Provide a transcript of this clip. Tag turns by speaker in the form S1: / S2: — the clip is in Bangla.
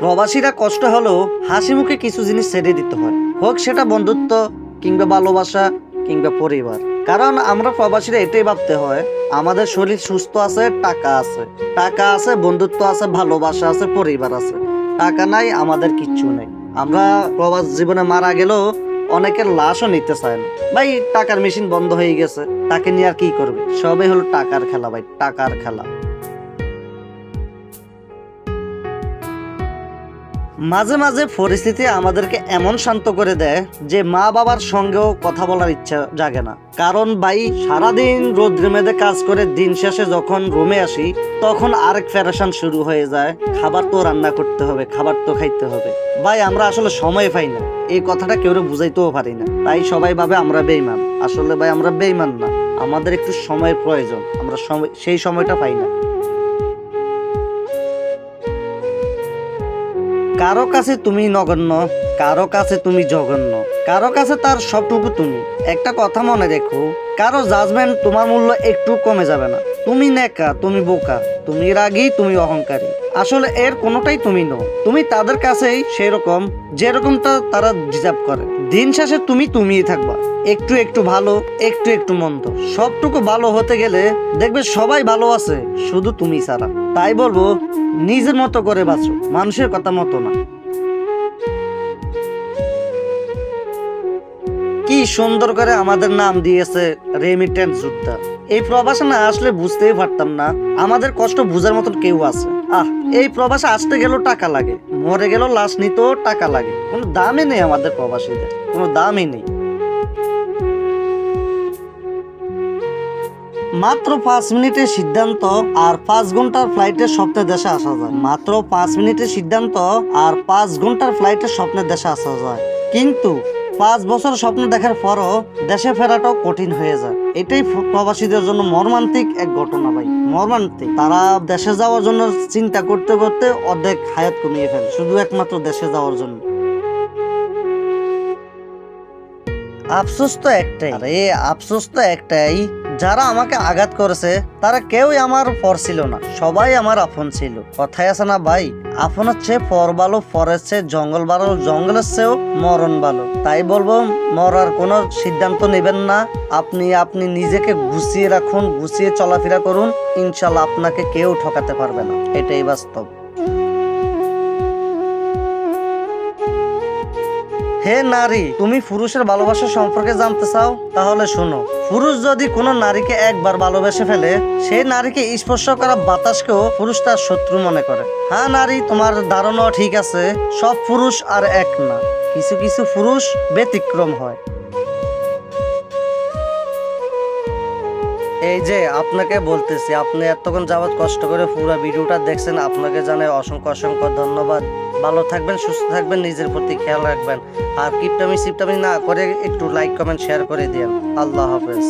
S1: প্রবাসীরা কষ্ট হলেও হাসি মুখে কিছু জিনিস ছেড়ে দিতে হয়। হোক সেটা বন্ধুত্ব কিংবা ভালোবাসা কিংবা পরিবার। কারণ আমরা প্রবাসীরা এটাই ভাবতে হয়, আমাদের শরীর সুস্থ আছে, টাকা আছে। টাকা আছে, বন্ধুত্ব আছে, ভালোবাসা আছে, পরিবার আছে। টাকা নাই, আমাদের কিচ্ছু নেই। আমরা প্রবাস জীবনে মারা গেলেও অনেকের লাশও নিতে চায় না। ভাই, টাকার মেশিন বন্ধ হয়ে গেছে, তাকে নিয়ে আর কি করবে? সবই হলো টাকার খেলা ভাই, টাকার খেলা। মাঝে মাঝে পরিস্থিতি আমাদেরকে এমন শান্ত করে দেয় যে মা বাবার সঙ্গেও কথা বলার ইচ্ছা জাগে না। কারণ ভাই, সারাদিন রোদ্রে মেদে কাজ করে দিন শেষে যখন রুমে আসি, তখন আরেক ফেরাসান শুরু হয়ে যায়। খাবার তো রান্না করতে হবে, খাবার তো খাইতে হবে। ভাই, আমরা আসলে সময় পাই না। এই কথাটা কেউ বুঝাইতেও পারি না। তাই সবাই ভাবে আমরা বেইমান আসলে ভাই, আমরা বেইমান না। আমাদের একটু সময়ের প্রয়োজন। আমরা সময় সেই সময়টা পাই না। কারও কাছে তুমি নগণ্য। কারও কাছে তুমি জঘন্য, কারও কাছে তার সবটুকু তুমি। একটা কথা মনে রেখো, কারও জাজমেন্ট তোমার মূল্য একটু কমে যাবে না। তুমি নেকা, তুমি বোকা, তুমি রাগী, তুমি অহংকারী। আসলে এর কোনোটাই তুমি নও। তুমি তাদের কাছেই সেরকম, যেরকমটা তারা ডিজার্ভ করে। দিন শেষে তুমি তুমিই থাকবা। একটু একটু ভালো, একটু একটু মন্দ। সবটুকু ভালো হতে গেলে দেখবে সবাই ভালো আছে, শুধু তুমি ছাড়া। তাই বলব, নিজের মতো করে বাঁচো, মানুষের কথা মতো না। সুন্দর করে আমাদের নাম দিয়েছে রেমিটেন্স যোদ্ধা। এই প্রবাসে না আসলে বুঝতেই পারতাম না, আমাদের কষ্ট বুঝার মতন কেউ আছে। আহ, এই প্রবাসে আসতে গেলেও টাকা লাগে, মরে গেলেও লাশ নিতেও টাকা লাগে। কোনো দামই নেই আমাদের প্রবাসীদের, কোনো দামই নেই। মাত্র পাঁচ মিনিটের সিদ্ধান্ত আর পাঁচ ঘণ্টার ফ্লাইটের স্বপ্নের দেশে আসা যায়। মাত্র পাঁচ মিনিটের সিদ্ধান্ত আর পাঁচ ঘণ্টার ফ্লাইটের স্বপ্নের দেশে আসা যায়। কিন্তু পাঁচ বছর স্বপ্ন দেখার পরও দেশে ফেরাটাও কঠিন হয়ে যায়। এটাই প্রবাসীদের জন্য মর্মান্তিক এক ঘটনা ভাই। মর্মান্তিক। তারা দেশে যাওয়ার জন্য চিন্তা করতে করতে অর্ধেক হায়াত কমিয়ে ফেলে। শুধু একমাত্র দেশে যাওয়ার জন্য। আফসোস তো একটাই। আরে, আফসোস তো একটাই। যারা আমাকে আঘাত করেছে, তারা কেউই আমার পর ছিল না। সবাই আমার আপন ছিল। কথায় আছে না ভাই আপনের চেয়ে পর ভালো, পরের চেয়ে জঙ্গল ভালো, জঙ্গলের চেয়েও মরণ ভালো। তাই বলব, মরার কোনো সিদ্ধান্ত নেবেন না। আপনি আপনি নিজেকে গুছিয়ে রাখুন, গুছিয়ে চলাফেরা করুন। ইনশাল্লাহ আপনাকে কেউ ঠকাতে পারবে না। এটাই বাস্তব। হে নারী, তুমি পুরুষের ভালোবাসা সম্পর্কে জানতে চাও? তাহলে শোনো। পুরুষ যদি কোনো নারীকে একবার ভালোবেসে ফেলে, সেই নারীকে স্পর্শ করা বাতাসকেও পুরুষ তার শত্রু মনে করে। হ্যাঁ নারী, তোমার ধারণাও ঠিক আছে, সব পুরুষ আর এক না। কিছু কিছু পুরুষ ব্যতিক্রম হয়। এই যে আপনাকে বলতেছি, আপনি এতক্ষণ যাবৎ কষ্ট করে পুরো ভিডিওটা দেখছেন, আপনাকে জানাই অসংখ্য অসংখ্য ধন্যবাদ। ভালো থাকবেন, সুস্থ থাকবেন, নিজের প্রতি খেয়াল রাখবেন। আর কিপটামি সিপটামি না করে একটু লাইক কমেন্ট শেয়ার করে দিন আল্লাহ হাফেজ।